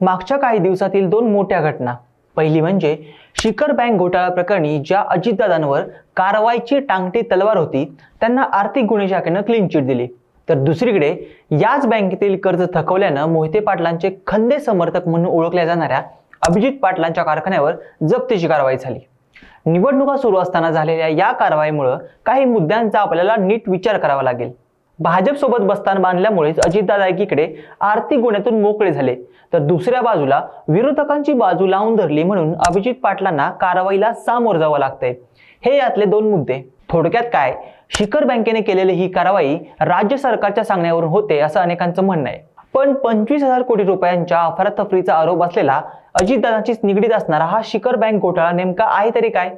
मागच्या काही दिवसातील दोन मोठ्या घटना. पहिली म्हणजे शिखर बँक घोटाळा प्रकरणी ज्या अजितदादांवर कारवाईची टांगटी तलवार होती त्यांना आर्थिक गुन्हे शाखेनं क्लीन चिट दिली. तर दुसरीकडे याच बँकेतील कर्ज थकवल्यानं मोहिते पाटलांचे खंदे समर्थक म्हणून ओळखल्या जाणाऱ्या अभिजित पाटलांच्या कारखान्यावर जप्तीची कारवाई झाली. निवडणुका सुरू असताना झालेल्या या कारवाईमुळं काही मुद्द्यांचा आपल्याला नीट विचार करावा लागेल. भाजपसोबत बस्तान बांधल्यामुळेच अजितदादा एकीकडे आर्थिक गुन्ह्यातून मोकळे झाले. तर दुसऱ्या बाजूला विरोधकांची बाजू लावून धरली म्हणून अभिजित पाटलांना कारवाईला सामोर जावं लागतंय. हे यातले दोन मुद्दे. थोडक्यात काय? शिखर बँकेने केलेली ही कारवाई राज्य सरकारच्या सांगण्यावरून होते असं अनेकांचं म्हणणं आहे. पण पंचवीस हजार कोटी रुपयांच्या अफरातफरीचा आरोप असलेला अजितदादांशीच निगडीत असणारा हा शिखर बँक घोटाळा नेमका आहे तरी काय?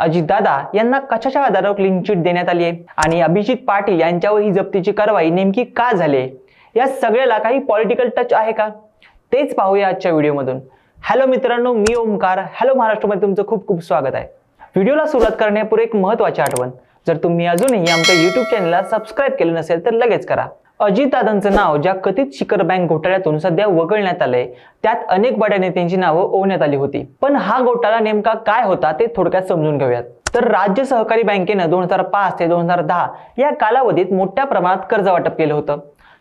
अजितदादा यांना कशाच्या आधारावर क्लीन चिट देण्यात आली आहे? आणि अभिजित पाटील यांच्यावर ही जप्तीची कारवाई नेमकी का झाली या सगळ्याला काही पॉलिटिकल टच आहे का? तेच पाहूया आजच्या व्हिडिओमधून. हॅलो मित्रांनो मी ओमकार हॅलो महाराष्ट्रामध्ये तुमचं खूप खूप स्वागत आहे. व्हिडिओला सुरुवात करण्यापूर्वी एक महत्त्वाची आठवण. जर तुम्ही अजूनही आमच्या यूट्यूब चॅनलला सबस्क्राईब केलं नसेल तर लगेच करा. अजितदादांचं नाव ज्या कथित शिखर बँक घोटाळ्यातून सध्या वगळण्यात आलंय त्यात अनेक बड्या नेत्यांची नावं ओवण्यात आली होती. पण हा घोटाळा नेमका काय होता ते थोडक्यात समजून घेऊयात. तर राज्य सहकारी बँकेनं दोन हजार पाच ते दोन हजार दहा या कालावधीत मोठ्या प्रमाणात कर्ज वाटप केलं होतं.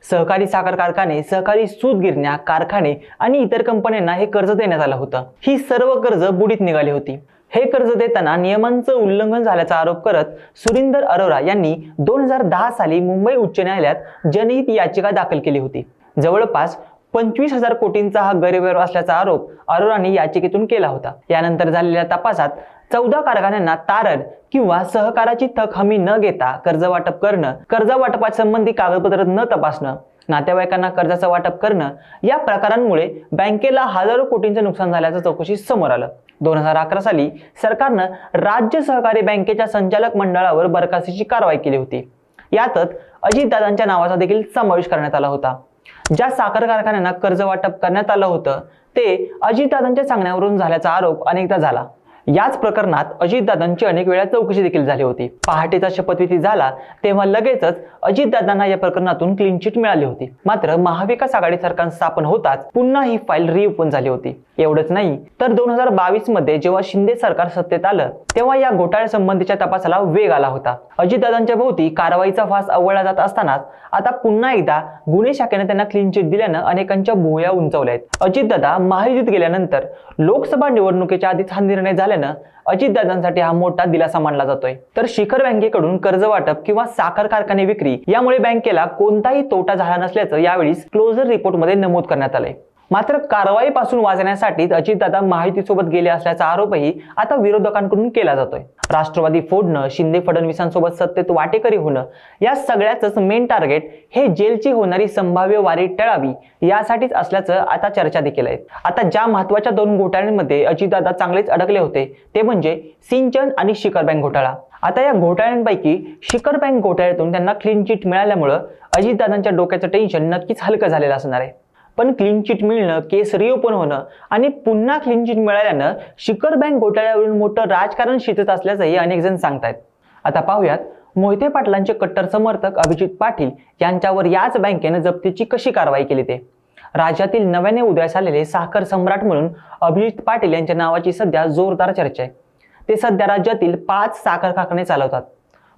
सहकारी साखर कारखाने सहकारी सूत गिरण्या कारखाने आणि इतर कंपन्यांना हे कर्ज देण्यात आलं होतं. ही सर्व कर्ज बुडीत निघाली होती. हे कर्ज देताना नियमांचं उल्लंघन झाल्याचा आरोप करत सुरिंदर अरोरा यांनी दोन हजार दहा साली मुंबई उच्च न्यायालयात जनहित याचिका दाखल केली होती. जवळपास पंचवीस हजार कोटींचा हा गैरव्यवहार असल्याचा आरोप अरोरांनी याचिकेतून केला होता. यानंतर झालेल्या तपासात चौदा कारखान्यांना तारण किंवा सहकाराची थक हमी न घेता कर्ज वाटप करणं कर्ज वाटपासंबंधी कागदपत्र न तपासणं नातेवाईकांना कर्जाचं वाटप करणं या प्रकारांमुळे बँकेला हजारो कोटींचं नुकसान झाल्याचं चौकशी समोर आलं. दोन हजार अकरा साली सरकारनं राज्य सहकारी बँकेच्या संचालक मंडळावर बरखास्तीची कारवाई केली होती. यातच अजितदादांच्या नावाचा देखील समावेश करण्यात आला होता. ज्या साखर कारखान्यांना कर्ज वाटप करण्यात आलं होतं ते अजितदादांच्या सांगण्यावरून झाल्याचा आरोप अनेकदा झाला. याच प्रकरणात अजितदादांची अनेक वेळा चौकशी देखील झाली होती. पहाटेचा शपथविधी झाला तेव्हा लगेचच अजितदादांना या प्रकरणातून क्लीन चिट मिळाली होती. मात्र महाविकास आघाडी सरकार स्थापन होताच पुन्हा ही फाईल रिओपन झाली होती. एवढंच नाही तर दोन हजार बावीसमध्ये जेव्हा शिंदे सरकार सत्तेत आलं तेव्हा या घोटाळ्या संबंधीच्या तपासाला वेग आला होता. अजितदादांच्या भोवती कारवाईचा फास अवळला जात असतानाच आता पुन्हा एकदा गुन्हे शाखेने त्यांना क्लीन चिट दिल्यानं अनेकांच्या भुवया उंचावल्या आहेत. अजितदादा महायुतीत गेल्यानंतर लोकसभा निवडणुकीच्या आधीच हा निर्णय झाला झाल्यानं अजितदादांसाठी हा मोठा दिलासा मानला जातोय. तर शिखर बँकेकडून कर्ज वाटप किंवा साखर कारखाने विक्री यामुळे बँकेला कोणताही तोटा झाला नसल्याचं यावेळी क्लोजर रिपोर्टमध्ये नमूद करण्यात आलंय. मात्र कारवाईपासून वाचण्यासाठी अजितदादा महायुतीसोबत गेले असल्याचा आरोपही आता विरोधकांकडून केला जातोय. राष्ट्रवादी फोडणं शिंदे फडणवीसांसोबत सत्तेत वाटेकरी होणं या सगळ्याच मेन टार्गेट हे जेलची होणारी संभाव्य वारी टळावी यासाठीच असल्याचं आता चर्चा देखील आहे. आता ज्या महत्त्वाच्या दोन घोटाळ्यांमध्ये अजितदादा चांगलेच अडकले होते ते म्हणजे सिंचन आणि शिखर बँक घोटाळा. आता या घोटाळ्यांपैकी शिखर बँक घोटाळ्यातून त्यांना क्लीन चिट मिळाल्यामुळं अजितदादांच्या डोक्याचं टेन्शन नक्कीच हलकं झालेलं असणार आहे. पण क्लीन चिट मिळणं केस रिओपन होणं आणि पुन्हा क्लीन चिट मिळाल्यानं शिखर बँक घोटाळ्यावरून मोठं राजकारण शिजत असल्याचंही अनेक जण सांगतायत. आता पाहूयात मोहिते पाटलांचे कट्टर समर्थक अभिजित पाटील यांच्यावर याच बँकेनं जप्तीची कशी कारवाई केली ते? राज्यातील नव्याने उदयास आलेले साखर सम्राट म्हणून अभिजित पाटील यांच्या नावाची सध्या जोरदार चर्चा आहे. ते सध्या राज्यातील पाच साखर कारखाने चालवतात.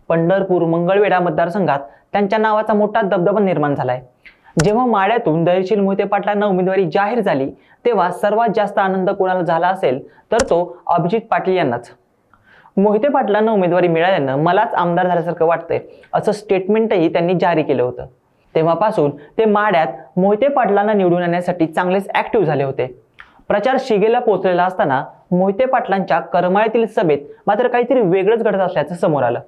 पंढरपूर मंगळवेढा मतदारसंघात त्यांच्या नावाचा मोठा दबदबा निर्माण झालाय. जेव्हा माड्यातून दयशील मोहिते पाटलांना उमेदवारी जाहीर झाली तेव्हा सर्वात जास्त आनंद कोणाला झाला असेल? तर तो अभिजित पाटील यांनाच. मोहिते पाटलांना उमेदवारी मिळाल्यानं मलाच आमदार झाल्यासारखं वाटतंय असं स्टेटमेंटही त्यांनी जारी केलं होतं. तेव्हापासून ते माड्यात मोहिते पाटलांना निवडून आणण्यासाठी चांगलेच ऍक्टिव्ह झाले होते. प्रचार शिगेला पोहोचलेला असताना मोहिते पाटलांच्या करमाळ्यातील सभेत मात्र काहीतरी वेगळंच घडत असल्याचं समोर आलं.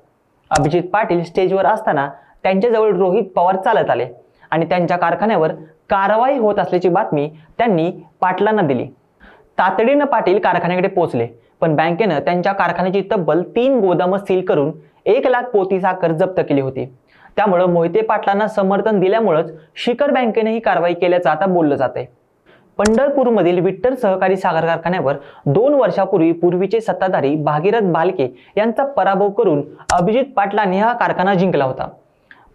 अभिजित पाटील स्टेजवर असताना त्यांच्याजवळ रोहित पवार चालत आले. आणि त्यांच्या कारखान्यावर कारवाई होत असल्याची बातमी त्यांनी पाटलांना दिली. तातडीनं पाटील कारखान्याकडे पोहोचले पण बँकेनं त्यांच्या कारखान्याची तब्बल तीन गोदामं सील करून एक लाख पोती साखर जप्त केली होती. त्यामुळं मोहिते पाटलांना समर्थन दिल्यामुळंच शिखर बँकेने ही कारवाई केल्याचं आता बोललं जात आहे पंढरपूरमधील विठ्ठल सहकारी साखर कारखान्यावर दोन वर्षापूर्वी पूर्वीचे सत्ताधारी भागीरथ बालके यांचा पराभव करून अभिजित पाटलांनी हा कारखाना जिंकला होता.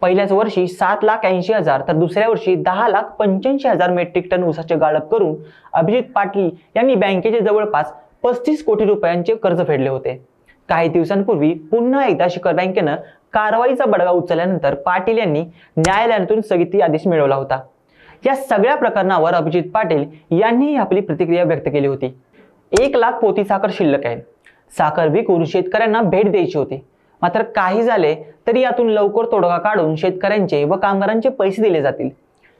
पहिल्याच वर्षी सात लाख ऐंशी हजार तर दुसऱ्या वर्षी दहा लाख पंच्याऐंशी हजार मेट्रिक टन ऊसाचे गाळप करून अभिजित पाटील यांनी बँकेचे जवळपास पस्तीस कोटी रुपयांचे कर्ज फेडले होते. काही दिवसांपूर्वी पुन्हा एकदा शिखर बँकेनं कारवाईचा बडगा उचलल्यानंतर पाटील यांनी न्यायालयातून स्थगिती आदेश मिळवला होता. या सगळ्या प्रकरणावर अभिजित पाटील यांनीही आपली प्रतिक्रिया व्यक्त केली होती. एक लाख पोती साखर शिल्लक आहे. साखर विकून शेतकऱ्यांना भेट द्यायची होती. मात्र काही झाले तरी यातून लवकर तोडगा काढून शेतकऱ्यांचे व कामगारांचे पैसे दिले जातील.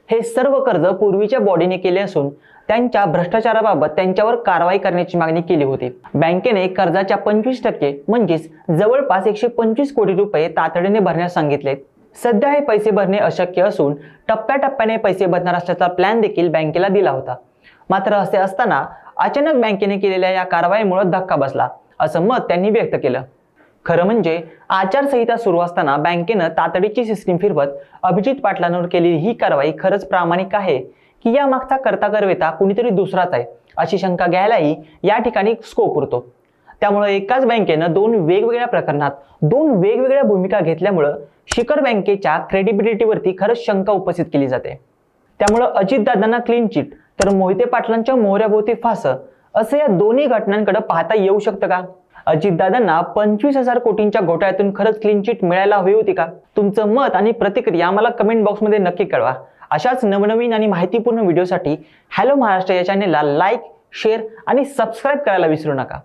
हे सर्व कर्ज पूर्वीच्या बॉडीने केले असून त्यांच्या भ्रष्टाचाराबाबत त्यांच्यावर कारवाई करण्याची मागणी केली होती. बँकेने कर्जाच्या पंचवीस टक्के म्हणजेच जवळपास एकशे पंचवीस कोटी रुपये तातडीने भरण्यास सांगितले. सध्या हे पैसे भरणे अशक्य असून टप्प्याटप्प्याने पैसे भरणार असल्याचा प्लॅन देखील बँकेला दिला होता. मात्र असे असताना अचानक बँकेने केलेल्या या कारवाईमुळे धक्का बसला असं मत त्यांनी व्यक्त केलं. खरं म्हणजे आचारसंहिता सुरू असताना बँकेनं तातडीची सिस्टीम फिरवत अभिजित पाटलांवर केलेली ही कारवाई खरंच प्रामाणिक आहे की या मागचा करता करवेता कुणीतरी दुसराच आहे अशी शंका घ्यायलाही या ठिकाणी स्कोप उरतो. त्यामुळे एकाच बँकेनं दोन वेगवेगळ्या प्रकरणात दोन वेगवेगळ्या भूमिका घेतल्यामुळं शिखर बँकेच्या क्रेडिबिलिटीवरती खरंच शंका उपस्थित केली जाते. त्यामुळं अजितदादांना क्लीन चिट तर मोहिते पाटलांच्या मोहऱ्याभोवती फास असं या दोन्ही घटनांकडे पाहता येऊ शकतं का? अजितदादांना पंचवीस हजार कोटींच्या घोटाळ्यातून खरंच क्लीन चिट मिळायला हवी होती का? तुमचं मत आणि प्रतिक्रिया आम्हाला कमेंट बॉक्समध्ये नक्की कळवा. अशाच नवनवीन आणि माहितीपूर्ण व्हिडिओसाठी हॅलो महाराष्ट्र या चॅनेलला लाईक शेअर आणि सबस्क्राईब करायला विसरू नका.